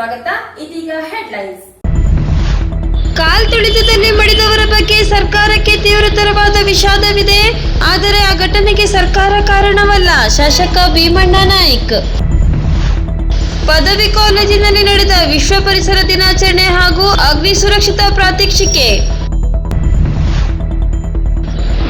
ಸ್ವಾಗತ. ಇದೀಗ ಹೆಡ್ಲೈನ್ಸ್ ಕಾಲ್ ತುಳಿತದಲ್ಲಿ ಮಡಿದವರ ಬಗ್ಗೆ ಸರ್ಕಾರಕ್ಕೆ ತೀವ್ರತರವಾದ ವಿಷಾದವಿದೆ. ಆದರೆ ಆ ಘಟನೆಗೆ ಸರ್ಕಾರ ಕಾರಣವಲ್ಲ. ಶಾಸಕ ಭೀಮಣ್ಣ ನಾಯ್ಕ್. ಪದವಿ ಕಾಲೇಜಿನಲ್ಲಿ ನಡೆದ ವಿಶ್ವ ಪರಿಸರ ದಿನಾಚರಣೆ ಹಾಗೂ ಅಗ್ನಿ ಸುರಕ್ಷತಾ ಪ್ರಾತ್ಯಕ್ಷಿಕೆ.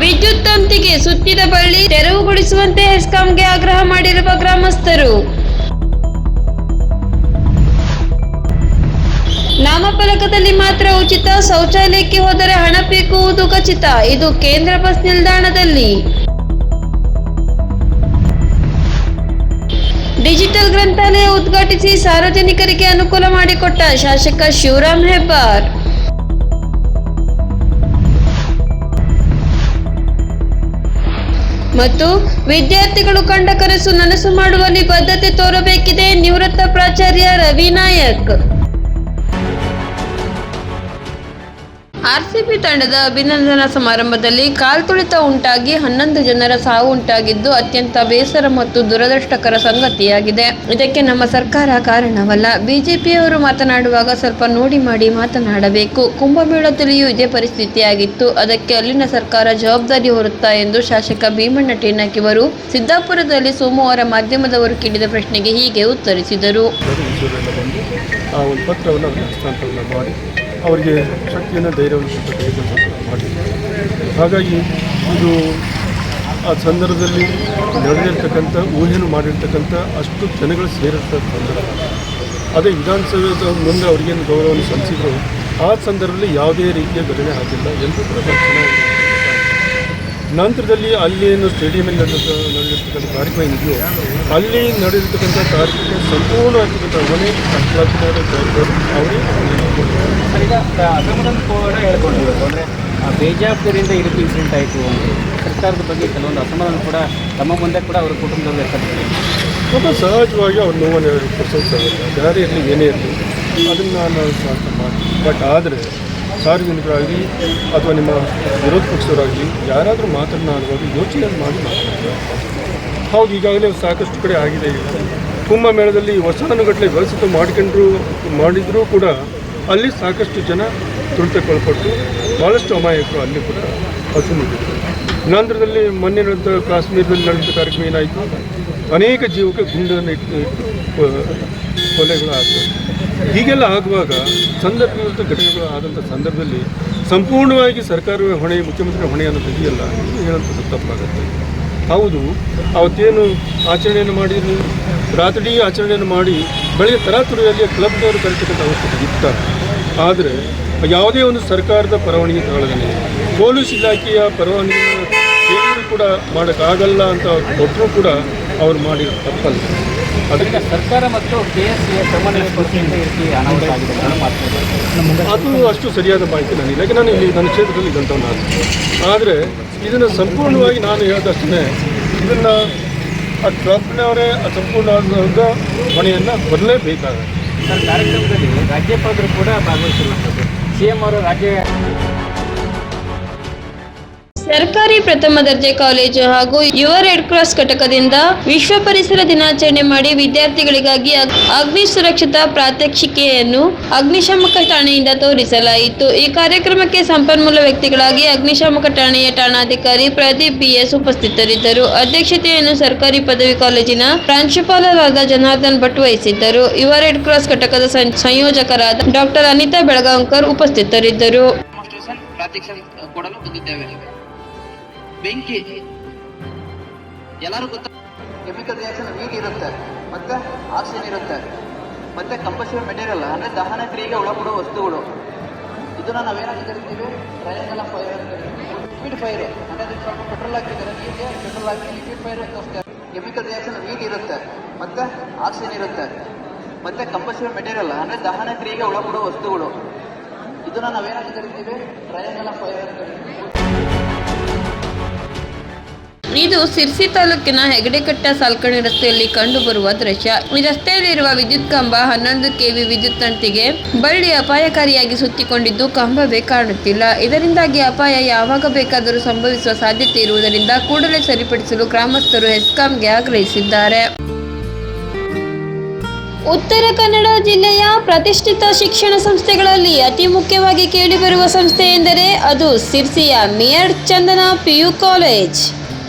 ವಿದ್ಯುತ್ ತಂತಿಗೆ ಸುತ್ತಿದ ಬಳ್ಳಿ ತೆರವುಗೊಳಿಸುವಂತೆ ಹೆಸ್ಕಾಂಗೆ ಆಗ್ರಹ ಮಾಡಿರುವ ಗ್ರಾಮಸ್ಥರು. ನಾಮಫಲಕದಲ್ಲಿ ಮಾತ್ರ ಉಚಿತ ಶೌಚಾಲಯಕ್ಕೆ ಹೋದರೆ ಹಣ ಪೀಕುವುದು ಖಚಿತ ಇದು ಕೇಂದ್ರ ಬಸ್ ನಿಲ್ದಾಣದಲ್ಲಿ. ಡಿಜಿಟಲ್ ಗ್ರಂಥಾಲಯ ಉದ್ಘಾಟಿಸಿ ಸಾರ್ವಜನಿಕರಿಗೆ ಅನುಕೂಲ ಮಾಡಿಕೊಟ್ಟ ಶಾಸಕ ಶಿವರಾಮ್ ಹೆಬ್ಬಾರ್. ಮತ್ತು ವಿದ್ಯಾರ್ಥಿಗಳು ಕಂಡ ಕನಸು ನನಸು ಮಾಡುವಲ್ಲಿ ಬದ್ಧತೆ ತೋರಬೇಕಿದೆ. ನಿವೃತ್ತ ಪ್ರಾಚಾರ್ಯ ರವಿ ನಾಯಕ್. ಆರ್ಸಿಬಿ ತಂಡದ ಅಭಿನಂದನಾ ಸಮಾರಂಭದಲ್ಲಿ ಕಾಲ್ತುಳಿತ ಉಂಟಾಗಿ ಹನ್ನೊಂದು ಜನರ ಸಾವು ಉಂಟಾಗಿದ್ದು ಅತ್ಯಂತ ಬೇಸರ ಮತ್ತು ದುರದೃಷ್ಟಕರ ಸಂಗತಿಯಾಗಿದೆ. ಇದಕ್ಕೆ ನಮ್ಮ ಸರ್ಕಾರ ಕಾರಣವಲ್ಲ. ಬಿಜೆಪಿಯವರು ಮಾತನಾಡುವಾಗ ಸ್ವಲ್ಪ ನೋಡಿ ಮಾಡಿ ಮಾತನಾಡಬೇಕು. ಕುಂಭಮೇಳದಲ್ಲಿಯೂ ಇದೇ ಪರಿಸ್ಥಿತಿಯಾಗಿತ್ತು. ಅದಕ್ಕೆ ಅಲ್ಲಿನ ಸರ್ಕಾರ ಜವಾಬ್ದಾರಿ ಹೊರುತ್ತಾ ಎಂದು ಶಾಸಕ ಭೀಮಣ್ಣ ಟೇನಾಕಿವರು ಸಿದ್ದಾಪುರದಲ್ಲಿ ಸೋಮವಾರ ಮಾಧ್ಯಮದವರು ಕೇಳಿದ ಪ್ರಶ್ನೆಗೆ ಹೀಗೆ ಉತ್ತರಿಸಿದರು. ಅವರಿಗೆ ಶಕ್ತಿಯನ್ನು, ಧೈರ್ಯವನ್ನು ಮಾಡಿದ್ದಾರೆ ಹಾಗಾಗಿ ಇದು ಆ ಸಂದರ್ಭದಲ್ಲಿ ನಡೆದಿರ್ತಕ್ಕಂಥ, ಊಹೆಯನ್ನು ಮಾಡಿರ್ತಕ್ಕಂಥ ಅಷ್ಟು ಜನಗಳು ಸೇರಿರ್ತಕ್ಕ ಸಂದರ್ಭ. ಅದೇ ವಿಧಾನಸಭೆ ಮುಂದೆ ಅವರಿಗೇನು ಗೌರವವನ್ನು ಸಲ್ಲಿಸಿದ್ರು, ಆ ಸಂದರ್ಭದಲ್ಲಿ ಯಾವುದೇ ರೀತಿಯ ಘಟನೆ ಆಗಿಲ್ಲ ಎಂದು ಕೂಡ ನಂತರದಲ್ಲಿ ಅಲ್ಲಿ ಏನು ಸ್ಟೇಡಿಯಮಲ್ಲಿ ನಡೆದ ನಡೆದಿರ್ತಕ್ಕಂಥ ಕಾರ್ಯಕ್ರಮ ಏನಿದೆಯೋ ಅಲ್ಲಿ ನಡೆದಿರ್ತಕ್ಕಂಥ ಕಾರ್ಯಕ್ರಮ ಸಂಪೂರ್ಣ ಆಗಿರ್ತಕ್ಕಂಥ ಅವನೇ ಅವರೇ ಹೇಳ್ಕೊಂಡಿದ್ರು ಅಂದರೆ ಬೇಜವಾಬ್ದಾರಿಯಿಂದ ಈ ರೀತಿ ಇನ್ಸಿಡೆಂಟ್ ಆಯಿತು ಸರ್ಕಾರದ ಬಗ್ಗೆ ಕೆಲವೊಂದು ಅಸಮಾಧಾನ ಕೂಡ ತಮ್ಮ ಮುಂದೆ ಕೂಡ ಅವರ ಕುಟುಂಬದವರು ವ್ಯಕ್ತಪಡಿಸಿದ್ದಾರೆ ತುಂಬ ಸಹಜವಾಗಿ ಅವ್ರ ನೋವನ್ನು ವ್ಯಕ್ತಪಡಿಸೋದು ಯಾರೇ ಇರಲಿ ಏನೇ ಇರಲಿ ಅದನ್ನು ನಾನು ಮಾಡಿ ಬಟ್ ಆದರೆ ಸಾರ್ವಜನಿಕರಾಗಲಿ ಅಥವಾ ನಿಮ್ಮ ವಿರೋಧ ಪಕ್ಷದವರಾಗಲಿ ಯಾರಾದರೂ ಮಾತನಾಡುವಾಗ ಯೋಚನೆ ಮಾಡಿ ಮಾತನಾಡ್ತಾರೆ ಹೌದು, ಈಗಾಗಲೇ ಸಾಕಷ್ಟು ಕಡೆ ಆಗಿದೆ ಈಗ. ಕುಂಭಮೇಳದಲ್ಲಿ ವರ್ಷಾನುಗಟ್ಟಲೆ ವ್ಯವಸ್ಥಿತ ಮಾಡಿಕೊಂಡ್ರು, ಮಾಡಿದರೂ ಕೂಡ ಅಲ್ಲಿ ಸಾಕಷ್ಟು ಜನ ತುಳಿತಕ್ಕೊಳಪಟ್ಟು ಭಾಳಷ್ಟು ಅಮಾಯಕರು ಅಲ್ಲಿ ಕೂಡ ಹಸುಮಿಟ್ಟಿದ್ರು ನಂತರದಲ್ಲಿ ಮೊನ್ನೆ ನಡೆದ ಕಾಶ್ಮೀರದಲ್ಲಿ ನಡೆದ ಕಾರ್ಯಕ್ರಮ ಏನಾಯಿತು? ಅನೇಕ ಜೀವಕ್ಕೆ ಗುಂಡನ್ನು ಇಟ್ಟು ಕೊಲೆಗಳು ಆಗ್ತವೆ ಹೀಗೆಲ್ಲ ಆಗುವಾಗ ಸಂದರ್ಭದಂಥ ಘಟನೆಗಳು ಆದಂಥ ಸಂದರ್ಭದಲ್ಲಿ ಸಂಪೂರ್ಣವಾಗಿ ಸರ್ಕಾರವೇ ಹೊಣೆ ಮುಖ್ಯಮಂತ್ರಿ ಹೊಣೆ ಅನ್ನೋ ಎಂದು ಹೇಳೋಂಥದ್ದು ತಪ್ಪಾಗುತ್ತೆ ಹೌದು, ಅವತ್ತೇನು ಆಚರಣೆಯನ್ನು ಮಾಡಿದ್ರು ರಾತ್ರಿ ಆಚರಣೆಯನ್ನು ಮಾಡಿ ಬೆಳಗ್ಗೆ ತರಾತುರಿಯಲ್ಲಿ ಕ್ಲಬ್ನವರು ಕರೆತಕ್ಕಂಥ ಅವಶ್ಯಕತೆ ಇತ್ತ. ಆದರೆ, ಯಾವುದೇ ಒಂದು ಸರ್ಕಾರದ ಪರವಾನಗಿ ತಗೊಳ್ಳದೇ, ಪೊಲೀಸ್ ಇಲಾಖೆಯ ಕೇಳಿದ್ರು ಕೂಡ ಮಾಡೋಕ್ಕಾಗಲ್ಲ ಅಂತ ಒಬ್ಬರು ಕೊಟ್ಟರೂ ಕೂಡ ಅವ್ರು ಮಾಡಿರೋ ತಪ್ಪಲ್ಲ. ಅದಕ್ಕೆ ಸರ್ಕಾರ ಮತ್ತು ಕೆ ಎಸ್ ಅದು ಅಷ್ಟು ಸರಿಯಾದ ಮಾಹಿತಿ ನನಗೆ ಯಾಕೆ ನಾನು ಇಲ್ಲಿ ನನ್ನ ಕ್ಷೇತ್ರದಲ್ಲಿ ಇದ್ದಂಥವ್ನು ನಾನು. ಆದರೆ ಇದನ್ನು ಸಂಪೂರ್ಣವಾಗಿ ನಾನು ಹೇಳಿದಷ್ಟೇ ಇದನ್ನು ಆ ಟ್ರಂಪ್ನವರೇ ಆ ಸಂಪೂರ್ಣವಾದ ಹೊಣೆಯನ್ನು ಬರಲೇಬೇಕಾಗುತ್ತೆ ಸರ್ ಕಾರ್ಯಕ್ರಮದಲ್ಲಿ ರಾಜ್ಯಪಾಲರು ಕೂಡ ಭಾಗವಹಿಸಿರುವಂಥದ್ದು. ಸಿ ಎಂ ಅವರು ರಾಜ್ಯ ಸರ್ಕಾರಿ ಪ್ರಥಮ ದರ್ಜೆ ಕಾಲೇಜು ಹಾಗೂ ಯುವ ರೆಡ್ ಕ್ರಾಸ್ ಘಟಕದಿಂದ ವಿಶ್ವ ಪರಿಸರ ದಿನಾಚರಣೆ ಮಾಡಿ ವಿದ್ಯಾರ್ಥಿಗಳಿಗಾಗಿ ಅಗ್- ಅಗ್ನಿ ಸುರಕ್ಷತಾ ಪ್ರಾತ್ಯಕ್ಷಿಕೆಯನ್ನು ಅಗ್ನಿಶಾಮಕ ಠಾಣೆಯಿಂದ ತೋರಿಸಲಾಯಿತು. ಈ ಕಾರ್ಯಕ್ರಮಕ್ಕೆ ಸಂಪನ್ಮೂಲ ವ್ಯಕ್ತಿಗಳಾಗಿ ಅಗ್ನಿಶಾಮಕ ಠಾಣೆಯ ಠಾಣಾಧಿಕಾರಿ ಪ್ರದೀಪ್ ಬಿಎಸ್ ಉಪಸ್ಥಿತರಿದ್ದರು. ಅಧ್ಯಕ್ಷತೆಯನ್ನು ಸರ್ಕಾರಿ ಪದವಿ ಕಾಲೇಜಿನ ಪ್ರಾಂಶುಪಾಲರಾದ ಜನಾರ್ದನ್ ಭಟ್ ವಹಿಸಿದ್ದರು. ಯುವ ರೆಡ್ ಕ್ರಾಸ್ ಘಟಕದ ಸಂಯೋಜಕರಾದ ಡಾಕ್ಟರ್ ಅನಿತಾ ಬೆಳಗಾಂಕರ್ ಉಪಸ್ಥಿತರಿದ್ದರು. ಕೊಡಲು ಬಂದಿದ್ದೇವೆ ಬೆಂಕಿ. ಎಲ್ಲರೂ ಗೊತ್ತ ಕೆಮಿಕಲ್ ರಿಯಾಕ್ಷನ್ ನೀಟ್ ಇರುತ್ತೆ, ಮತ್ತೆ ಆಕ್ಸಿಜನ್ ಇರುತ್ತೆ, ಮತ್ತೆ ಕಂಪಲ್ಸರಿ ಮೆಟೀರಿಯಲ್ ಅಂದ್ರೆ ದಹನ ಕ್ರಿಯೆಗೆ ಒಳಪಡುವ ವಸ್ತುಗಳು. ಇದನ್ನ ನಾವೇನಾಗಿ ಕರಿತೀವಿ? ಟ್ರಯಾಂಗಲ್ ಫೈರ್ ಲಿಕ್ವಿಡ್ ಫೈರ್ ಅಂದ್ರೆ ಸ್ವಲ್ಪ ಪೆಟ್ರೋಲ್ ಹಾಕಿದ್ದಾರೆ. ನೀರಿಗೆ ಪೆಟ್ರೋಲ್ ಹಾಕಿ ಲಿಕ್ವಿಡ್ ಫೈರ್ ಅಂತ ಕೆಮಿಕಲ್ ರಿಯಾಕ್ಷನ್ ನೀಟ್ ಇರುತ್ತೆ, ಮತ್ತೆ ಆಕ್ಸಿಜನ್ ಇರುತ್ತೆ, ಮತ್ತೆ ಕಂಪಲ್ಸರಿ ಮೆಟೀರಿಯಲ್ ಅಂದ್ರೆ ದಹನ ಕ್ರಿಯೆಗೆ ಒಳಪಡುವ ವಸ್ತುಗಳು. ಇದನ್ನ ನಾವೇನಾಗಿ ಕರಿತೀವಿ? ಟ್ರಯಾಂಗಲ್ ಫೈರ್ ಅಂತ ಇದು ಸಿರ್ಸಿ ತಾಲೂಕಿನ ಹೆಗಡೆಕಟ್ಟ ಸಾಲ್ಕಣಿ ರಸ್ತೆಯಲ್ಲಿ ಕಂಡುಬರುವ ದೃಶ್ಯ. ಈ ರಸ್ತೆಯಲ್ಲಿರುವ ವಿದ್ಯುತ್ ಕಂಬ ಹನ್ನೊಂದು ಕೆವಿ ವಿದ್ಯುತ್ ತಂತಿಗೆ ಬಳ್ಳಿ ಅಪಾಯಕಾರಿಯಾಗಿ ಸುತ್ತಿಕೊಂಡಿದ್ದು ಕಂಬವೇ ಕಾಣುತ್ತಿಲ್ಲ. ಇದರಿಂದಾಗಿ ಅಪಾಯ ಯಾವಾಗ ಬೇಕಾದರೂ ಸಂಭವಿಸುವ ಸಾಧ್ಯತೆ ಇರುವುದರಿಂದ ಕೂಡಲೇ ಸರಿಪಡಿಸಲು ಗ್ರಾಮಸ್ಥರು ಹೆಸ್ಕಾಂಗೆ ಆಗ್ರಹಿಸಿದ್ದಾರೆ. ಉತ್ತರ ಕನ್ನಡ ಜಿಲ್ಲೆಯ ಪ್ರತಿಷ್ಠಿತ ಶಿಕ್ಷಣ ಸಂಸ್ಥೆಗಳಲ್ಲಿ ಅತಿ ಮುಖ್ಯವಾಗಿ ಕೇಳಿಬರುವ ಸಂಸ್ಥೆ ಎಂದರೆ ಅದು ಸಿರ್ಸಿಯ ಮೇಯರ್ ಚಂದನ ಪಿಯು ಕಾಲೇಜ್.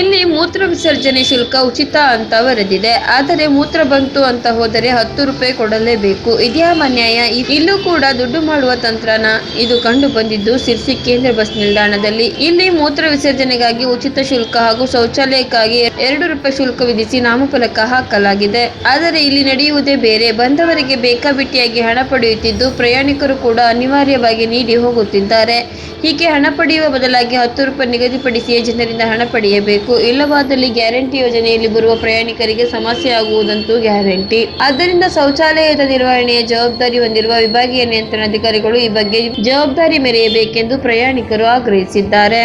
ಇಲ್ಲಿ ಮೂತ್ರ ವಿಸರ್ಜನೆ ಶುಲ್ಕ ಉಚಿತ ಅಂತ ಬರೆದಿದೆ. ಆದರೆ ಮೂತ್ರ ಬಂತು ಅಂತ ಹೋದರೆ ಹತ್ತು ರೂಪಾಯಿ ಕೊಡಲೇಬೇಕು. ಇದ್ಯಾವ ನ್ಯಾಯ ಇಲ್ಲೂ ಕೂಡ ದುಡ್ಡು ಮಾಡುವ ತಂತ್ರನ ಇದು ಕಂಡು ಬಂದಿದ್ದು ಸಿರ್ಸಿ ಕೇಂದ್ರ ಬಸ್ ನಿಲ್ದಾಣದಲ್ಲಿ. ಇಲ್ಲಿ ಮೂತ್ರ ವಿಸರ್ಜನೆಗಾಗಿ ಉಚಿತ ಶುಲ್ಕ ಹಾಗೂ ಶೌಚಾಲಯಕ್ಕಾಗಿ ಎರಡು ರೂಪಾಯಿ ಶುಲ್ಕ ವಿಧಿಸಿ ನಾಮಫಲಕ ಹಾಕಲಾಗಿದೆ. ಆದರೆ ಇಲ್ಲಿ ನಡೆಯುವುದೇ ಬೇರೆ. ಬಂದವರಿಗೆ ಬೇಕಾಬಿಟ್ಟಿಯಾಗಿ ಹಣ ಪಡೆಯುತ್ತಿದ್ದು ಪ್ರಯಾಣಿಕರು ಕೂಡ ಅನಿವಾರ್ಯವಾಗಿ ನೀಡಿ ಹೋಗುತ್ತಿದ್ದಾರೆ. ಹೀಗೆ ಹಣ ಪಡೆಯುವ ಬದಲಾಗಿ ಹತ್ತು ರೂಪಾಯಿ ನಿಗದಿಪಡಿಸಿಯೇ ಜನರಿಂದ ಹಣ ಪಡೆಯಬೇಕು. ಇಲ್ಲವಾದಲ್ಲಿ ಗ್ಯಾರಂಟಿ ಯೋಜನೆಯಲ್ಲಿ ಬರುವ ಪ್ರಯಾಣಿಕರಿಗೆ ಸಮಸ್ಯೆ ಆಗುವುದಂತೂ ಗ್ಯಾರಂಟಿ. ಆದ್ದರಿಂದ ಶೌಚಾಲಯದ ನಿರ್ವಹಣೆಯ ಜವಾಬ್ದಾರಿ ಹೊಂದಿರುವ ವಿಭಾಗೀಯ ನಿಯಂತ್ರಣ ಅಧಿಕಾರಿಗಳು ಈ ಬಗ್ಗೆ ಜವಾಬ್ದಾರಿ ಮೆರೆಯಬೇಕೆಂದು ಪ್ರಯಾಣಿಕರು ಆಗ್ರಹಿಸಿದ್ದಾರೆ.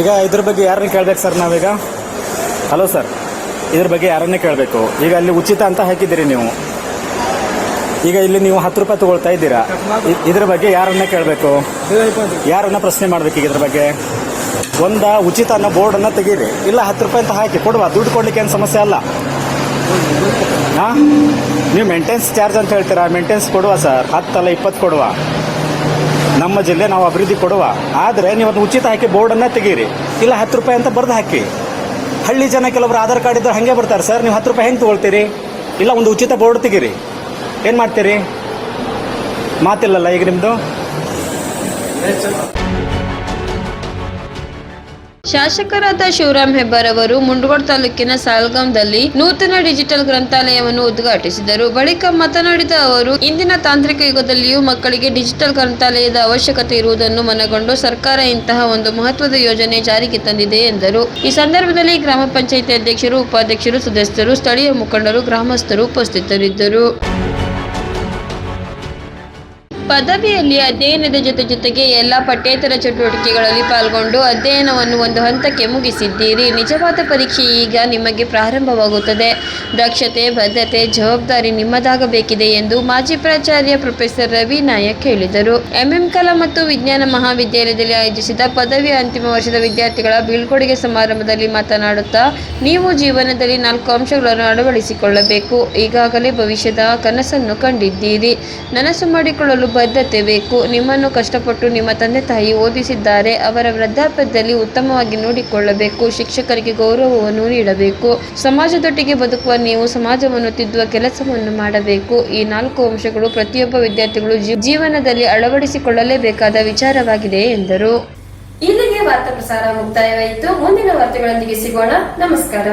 ಈಗ ಇದ್ರ ಬಗ್ಗೆ ಯಾರನ್ನ ಕೇಳ್ಬೇಕು ಸರ್ ನಾವೀಗ? Hello sir. ಇದ್ರ ಬಗ್ಗೆ ಯಾರನ್ನೇ ಕೇಳಬೇಕು? ಈಗ ಅಲ್ಲಿ ಉಚಿತ ಅಂತ ಹಾಕಿದ್ದೀರಿ ನೀವು. ಈಗ ಇಲ್ಲಿ ನೀವು ಹತ್ತು ರೂಪಾಯಿ ತಗೊಳ್ತಾ ಇದ್ದೀರಾ? ಇದ್ರ ಬಗ್ಗೆ ಯಾರನ್ನ ಕೇಳಬೇಕು? ಯಾರನ್ನ ಪ್ರಶ್ನೆ ಮಾಡ್ಬೇಕು ಈಗ ಇದ್ರ ಬಗ್ಗೆ? ಒಂದ ಉಚಿತ ಅನ್ನೋ ಬೋರ್ಡ್ ಅನ್ನ ತೆಗೀರಿ. ಇಲ್ಲ ಹತ್ತು ರೂಪಾಯಿ ಅಂತ ಹಾಕಿ, ಕೊಡುವ. ದುಡ್ಡು ಕೊಡ್ಲಿಕ್ಕೆ ಏನು ಸಮಸ್ಯೆ ಅಲ್ಲ. ನೀವು ಮೇಂಟೆನ್ಸ್ ಚಾರ್ಜ್ ಅಂತ ಹೇಳ್ತೀರಾ? ಮೇಂಟೆನ್ಸ್ ಕೊಡುವ ಸರ್ ಹತ್ತಲ್ಲ ಇಪ್ಪತ್ತು ಕೊಡುವ. ನಮ್ಮ ಜಿಲ್ಲೆ ನಾವು ಅಭಿವೃದ್ಧಿ ಕೊಡುವ. ಆದರೆ ನೀವು ಅದನ್ನ ಉಚಿತ ಹಾಕಿ ಬೋರ್ಡನ್ನು ತೆಗೀರಿ. ಇಲ್ಲ ಹತ್ತು ರೂಪಾಯಿ ಅಂತ ಬರ್ದು ಹಾಕಿ. ಹಳ್ಳಿ ಜನ ಕೆಲವರು ಆಧಾರ್ ಕಾರ್ಡ್ ಇದ್ರೆ ಹಾಗೆ ಬರ್ತಾರೆ. ಸರ್, ನೀವು ಹತ್ತು ರೂಪಾಯಿ ಹೆಂಗೆ ತೊಗೊಳ್ತೀರಿ? ಇಲ್ಲ ಒಂದು ಉಚಿತ ಬೋರ್ಡ್ ತೆಗೀರಿ. ಏನು ಮಾಡ್ತೀರಿ? ಮಾತಿಲ್ಲಲ್ಲ ಈಗ ನಿಮ್ಮದು ಶಾಸಕರಾದ ಶಿವರಾಮ್ ಹೆಬ್ಬಾರ್ ಅವರು ಮುಂಡಗೋಡ್ ತಾಲೂಕಿನ ಸಾಲ್ಗಾಂದಲ್ಲಿ ನೂತನ ಡಿಜಿಟಲ್ ಗ್ರಂಥಾಲಯವನ್ನು ಉದ್ಘಾಟಿಸಿದರು. ಬಳಿಕ ಮಾತನಾಡಿದ ಅವರು, ಇಂದಿನ ತಾಂತ್ರಿಕ ಯುಗದಲ್ಲಿಯೂ ಮಕ್ಕಳಿಗೆ ಡಿಜಿಟಲ್ ಗ್ರಂಥಾಲಯದ ಅವಶ್ಯಕತೆ ಇರುವುದನ್ನು ಮನಗೊಂಡು ಸರ್ಕಾರ ಇಂತಹ ಒಂದು ಮಹತ್ವದ ಯೋಜನೆ ಜಾರಿಗೆ ತಂದಿದೆ ಎಂದರು. ಈ ಸಂದರ್ಭದಲ್ಲಿ ಗ್ರಾಮ ಪಂಚಾಯಿತಿ ಅಧ್ಯಕ್ಷರು, ಉಪಾಧ್ಯಕ್ಷರು, ಸದಸ್ಯರು, ಸ್ಥಳೀಯ ಮುಖಂಡರು, ಗ್ರಾಮಸ್ಥರು ಉಪಸ್ಥಿತರಿದ್ದರು. ಪದವಿಯಲ್ಲಿ ಅಧ್ಯಯನದ ಜೊತೆ ಜೊತೆಗೆ ಎಲ್ಲ ಪಠ್ಯೇತರ ಚಟುವಟಿಕೆಗಳಲ್ಲಿ ಪಾಲ್ಗೊಂಡು ಅಧ್ಯಯನವನ್ನು ಒಂದು ಹಂತಕ್ಕೆ ಮುಗಿಸಿದ್ದೀರಿ. ನಿಜವಾದ ಪರೀಕ್ಷೆ ಈಗ ನಿಮಗೆ ಪ್ರಾರಂಭವಾಗುತ್ತದೆ. ದಕ್ಷತೆ ಬದ್ಧತೆ ಜವಾಬ್ದಾರಿ ನಿಮ್ಮದಾಗಬೇಕಿದೆ ಎಂದು ಮಾಜಿ ಪ್ರಾಚಾರ್ಯ ಪ್ರೊಫೆಸರ್ ರವಿ ನಾಯಕ್ ಹೇಳಿದರು. ಎಂಎಂ ಕಲಾ ಮತ್ತು ವಿಜ್ಞಾನ ಮಹಾವಿದ್ಯಾಲಯದಲ್ಲಿ ಆಯೋಜಿಸಿದ ಪದವಿ ಅಂತಿಮ ವರ್ಷದ ವಿದ್ಯಾರ್ಥಿಗಳ ಬೀಳ್ಕೊಡುಗೆ ಸಮಾರಂಭದಲ್ಲಿ ಮಾತನಾಡುತ್ತಾ, ನೀವು ಜೀವನದಲ್ಲಿ ನಾಲ್ಕು ಅಂಶಗಳನ್ನು ಅಳವಡಿಸಿಕೊಳ್ಳಬೇಕು. ಈಗಾಗಲೇ ಭವಿಷ್ಯದ ಕನಸನ್ನು ಕಂಡಿದ್ದೀರಿ. ನನಸು ಮಾಡಿಕೊಳ್ಳಲು ಬದ್ಧತೆ ಬೇಕು. ನಿಮ್ಮನ್ನು ಕಷ್ಟಪಟ್ಟು ನಿಮ್ಮ ತಂದೆ ತಾಯಿ ಓದಿಸಿದ್ದಾರೆ. ಅವರ ವೃದ್ಧಾಪ್ಯದಲ್ಲಿ ಉತ್ತಮವಾಗಿ ನೋಡಿಕೊಳ್ಳಬೇಕು. ಶಿಕ್ಷಕರಿಗೆ ಗೌರವವನ್ನು ನೀಡಬೇಕು. ಸಮಾಜದೊಟ್ಟಿಗೆ ಬದುಕುವ ನೀವು ಸಮಾಜವನ್ನು ತಿದ್ದುವ ಕೆಲಸವನ್ನು ಮಾಡಬೇಕು. ಈ ನಾಲ್ಕು ಅಂಶಗಳು ಪ್ರತಿಯೊಬ್ಬ ವಿದ್ಯಾರ್ಥಿಗಳು ಜೀವನದಲ್ಲಿ ಅಳವಡಿಸಿಕೊಳ್ಳಲೇಬೇಕಾದ ವಿಚಾರವಾಗಿದೆ ಎಂದರು. ಇಲ್ಲಿಗೆ ವಾರ್ತಾ ಪ್ರಸಾರ ಮುಕ್ತಾಯವಾಯಿತು. ಮುಂದಿನ ವಾರ್ತೆಗಳೊಂದಿಗೆ ಸಿಗೋಣ. ನಮಸ್ಕಾರ.